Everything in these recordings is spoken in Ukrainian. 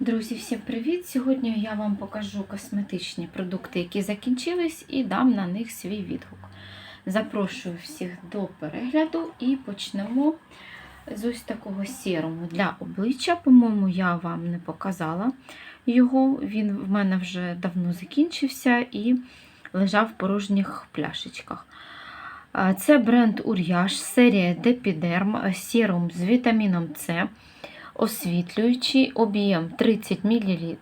Друзі, всім привіт! Сьогодні я вам покажу косметичні продукти, які закінчились, і дам на них свій відгук. Запрошую всіх до перегляду і почнемо з ось такого серуму для обличчя. По-моєму, я вам не показала його. Він в мене вже давно закінчився і лежав в порожніх пляшечках. Це бренд Ур'яж, серія Depiderm, серум з вітаміном С освітлюючий, об'єм 30 мл,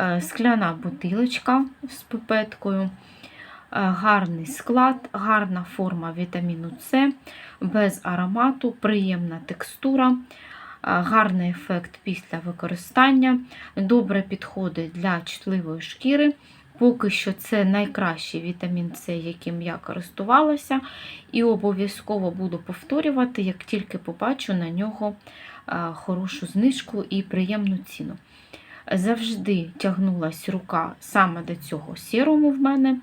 е, скляна бутилочка з пипеткою, е, гарний склад, гарна форма вітаміну С, без аромату, приємна текстура, е, гарний ефект після використання, добре підходить для чутливої шкіри. Поки що це найкращий вітамін С, яким я користувалася, і обов'язково буду повторювати, як тільки побачу на нього хорошу знижку і приємну ціну. Завжди тягнулася рука саме до цього серуму в мене,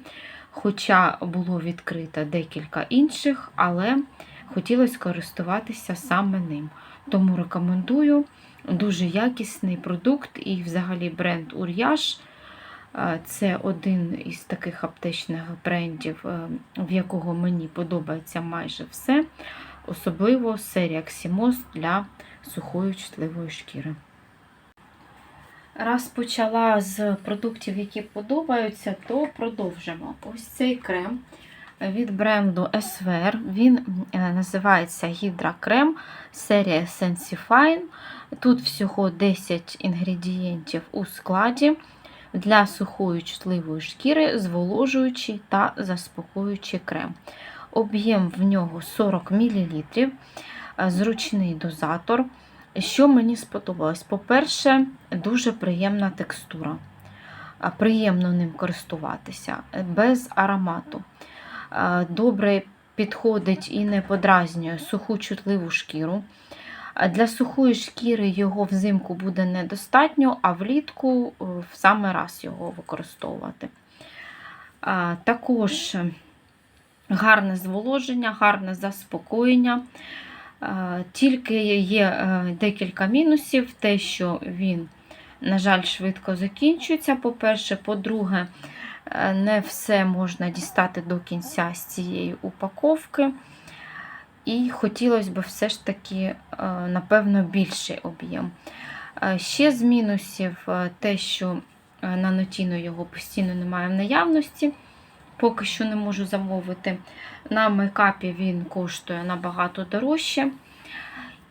хоча було відкрито декілька інших, але хотілося користуватися саме ним. Тому рекомендую дуже якісний продукт і взагалі бренд Ур'яж. Це один із таких аптечних брендів, в якого мені подобається майже все, особливо серія Ximos для сухої чутливої шкіри. Раз почала з продуктів, які подобаються, то продовжимо. Ось цей крем від бренду SVR. Він називається Hydra Крем серія Sensifine. Тут всього 10 інгредієнтів у складі для сухої чутливої шкіри, зволожуючий та заспокоюючий крем. Об'єм в нього 40 мл зручний дозатор. Що мені сподобалось? По-перше, дуже приємна текстура. Приємно ним користуватися, без аромату. Добре підходить і не подразнює суху чутливу шкіру. Для сухої шкіри його взимку буде недостатньо, а влітку в саме раз його використовувати. Також гарне зволоження, гарне заспокоєння. Тільки є е, декілька мінусів, те, що він, на жаль, швидко закінчується. По-перше, по-друге, е, не все можна дістати до кінця з цієї упаковки. І хотілося б все ж таки, е, напевно, більший об'єм. Ще з мінусів те, що на нотіно його постійно немає в наявності поки що не можу замовити. На мейкапі він коштує набагато дорожче.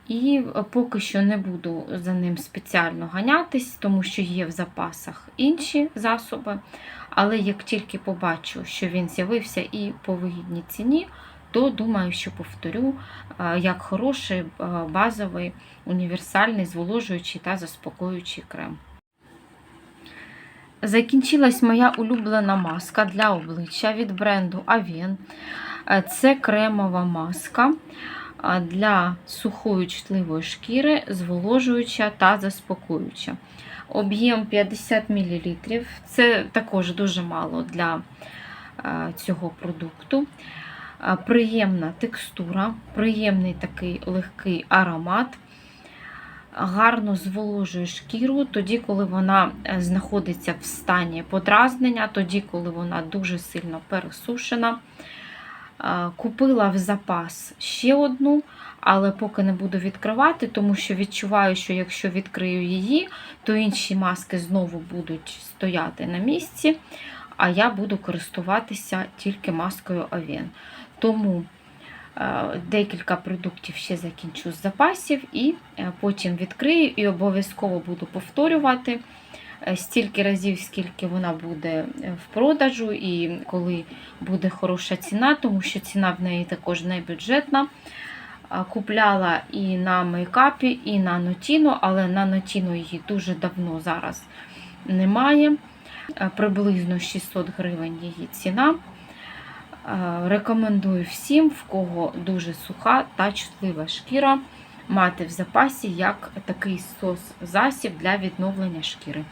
І поки що не буду за ним спеціально ганятись, тому що є в запасах інші засоби. Але як тільки побачу, що він з'явився і по вигідній ціні, то думаю, що повторю, як хороший базовий універсальний зволожуючий та заспокоюючий крем. Закінчилась моя улюблена маска для обличчя від бренду Avен. Це кремова маска для сухої чутливої шкіри, зволожуюча та заспокоююча. Об'єм 50 мл. Це також дуже мало для цього продукту. Приємна текстура, приємний такий легкий аромат гарно зволожує шкіру, тоді, коли вона е, знаходиться в стані подразнення, тоді, коли вона дуже сильно пересушена. Купила в запас ще одну, але поки не буду відкривати, тому що відчуваю, що якщо відкрию її, то інші маски знову будуть стояти на місці, а я буду користуватися тільки маскою Avен. Тому Е, декілька продуктів ще закінчу з запасів, і е, потім відкрию і обов'язково буду повторювати е, стільки разів, скільки вона буде в продажу, і коли буде хороша ціна, тому що ціна в неї також не бюджетна. Купляла і на мейкапі, і на нотіно, але на нотіно її дуже давно зараз немає. Приблизно 600 гривень її ціна. Рекомендую всім, в кого дуже суха та чутлива шкіра, мати в запасі як такий сос-засіб для відновлення шкіри.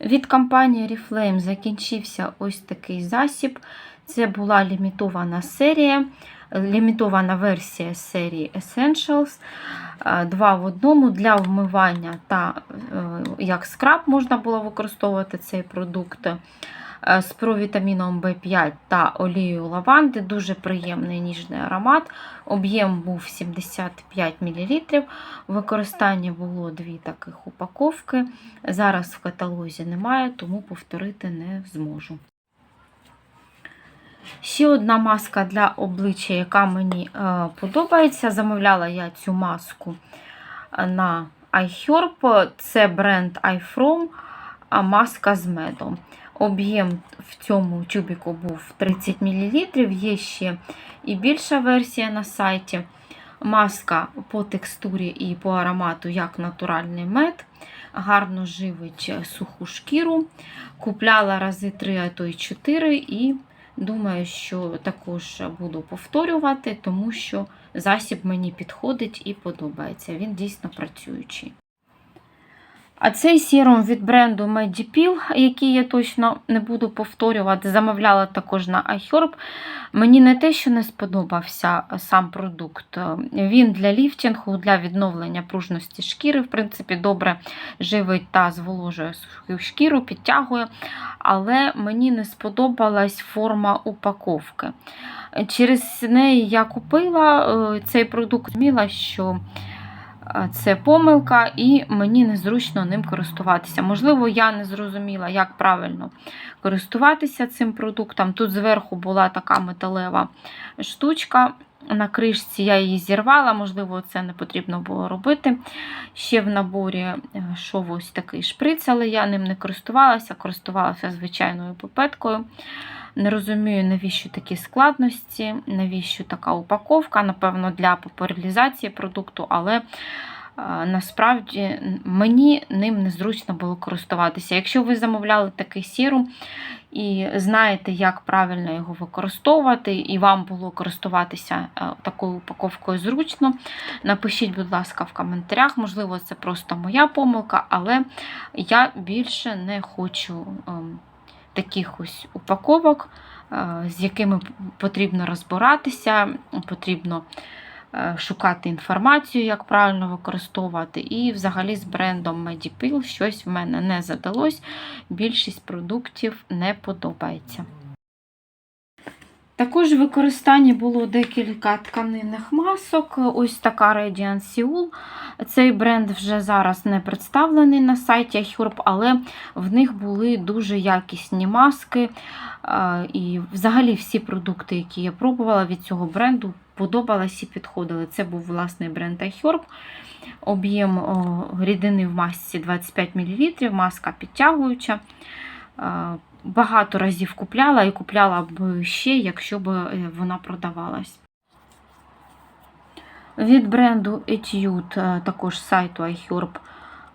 Від компанії Reflame закінчився ось такий засіб. Це була лімітована серія. лімітована версія серії Essentials. Е, Два в одному для вмивання та е, як скраб можна було використовувати цей продукт е, з провітаміном В5 та олією лаванди. Дуже приємний ніжний аромат. Об'єм був 75 мл. Використання було дві таких упаковки. Зараз в каталозі немає, тому повторити не зможу. Ще одна маска для обличчя, яка мені е, подобається. Замовляла я цю маску на iHerb. Це бренд iFrom, маска з медом. Об'єм в цьому тюбіку був 30 мл. Є ще і більша версія на сайті. Маска по текстурі і по аромату, як натуральний мед, гарно живить суху шкіру. Купляла рази 3, а то й 4 і думаю, що також буду повторювати, тому що засіб мені підходить і подобається. Він дійсно працюючий. А цей сіром від бренду Medipil, який я точно не буду повторювати, замовляла також на iHerb. Мені не те, що не сподобався сам продукт. Він для ліфтінгу, для відновлення пружності шкіри, в принципі, добре живить та зволожує шкіру, підтягує. Але мені не сподобалась форма упаковки. Через неї я купила е, цей продукт, зміла, що це помилка, і мені незручно ним користуватися. Можливо, я не зрозуміла, як правильно користуватися цим продуктом. Тут зверху була така металева штучка. На кришці я її зірвала, можливо, це не потрібно було робити. Ще в наборі йшов ось такий шприц, але я ним не користувалася, користувалася звичайною пипеткою. Не розумію, навіщо такі складності, навіщо така упаковка, напевно, для популяризації продукту, але насправді мені ним незручно було користуватися. Якщо ви замовляли такий сірум і знаєте, як правильно його використовувати, і вам було користуватися такою упаковкою зручно, напишіть, будь ласка, в коментарях. Можливо, це просто моя помилка, але я більше не хочу таких ось упаковок, з якими потрібно розбиратися, потрібно шукати інформацію, як правильно використовувати. І взагалі з брендом Medipil щось в мене не задалось. Більшість продуктів не подобається. Також в використанні було декілька тканинних масок. Ось така Radiant Seoul. Цей бренд вже зараз не представлений на сайті Herb, але в них були дуже якісні маски. І взагалі всі продукти, які я пробувала від цього бренду, подобалися і підходили. Це був власний бренд iHerb. Об'єм рідини в масці 25 мл, маска підтягуюча. Багато разів купляла і купляла б ще, якщо б е, вона продавалась. Від бренду Etude, також сайту iHerb,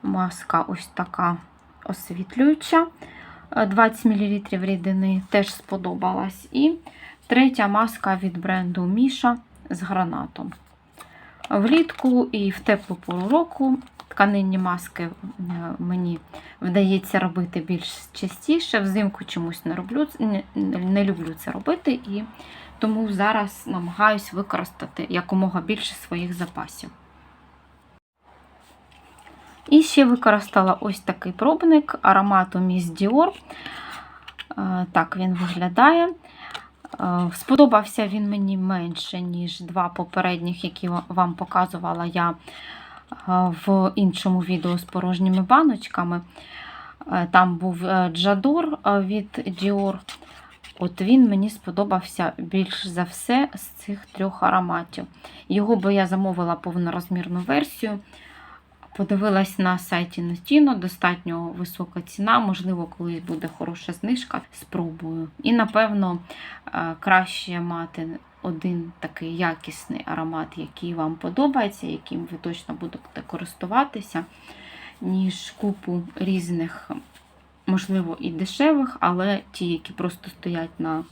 маска ось така освітлююча. 20 мл рідини теж сподобалась. І третя маска від бренду Міша з гранатом. Влітку і в теплу пору року тканинні маски е, мені вдається робити більш частіше. Взимку чомусь не роблю, не, люблю це робити, і тому зараз намагаюсь використати якомога більше своїх запасів. І ще використала ось такий пробник аромату Miss Dior. Е, так він виглядає. Е, сподобався він мені менше, ніж два попередніх, які вам показувала я в іншому відео з порожніми баночками. Е, там був е, Джадор від Dior. От він мені сподобався більш за все з цих трьох ароматів. Його би я замовила повнорозмірну версію. Подивилась на сайті Notino, достатньо висока ціна, можливо, колись буде хороша знижка. Спробую. І, напевно, е, краще мати один такий якісний аромат, який вам подобається, яким ви точно будете користуватися, ніж купу різних, можливо, і дешевих, але ті, які просто стоять на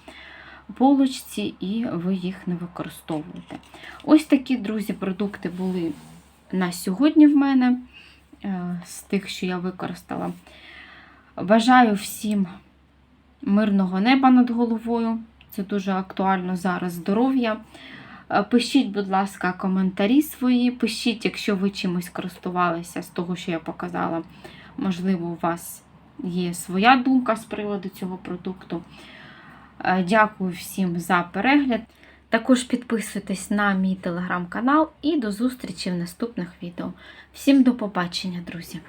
полочці, і ви їх не використовуєте. Ось такі, друзі, продукти були на сьогодні в мене, е, з тих, що я використала. Бажаю всім мирного неба над головою. Це дуже актуально зараз здоров'я, Е, Пишіть, будь ласка, коментарі свої. Пишіть, якщо ви чимось користувалися з того, що я показала. Можливо, у вас є своя думка з приводу цього продукту. Е, Дякую всім за перегляд. Також підписуйтесь на мій телеграм-канал і до зустрічі в наступних відео. Всім до побачення, друзі!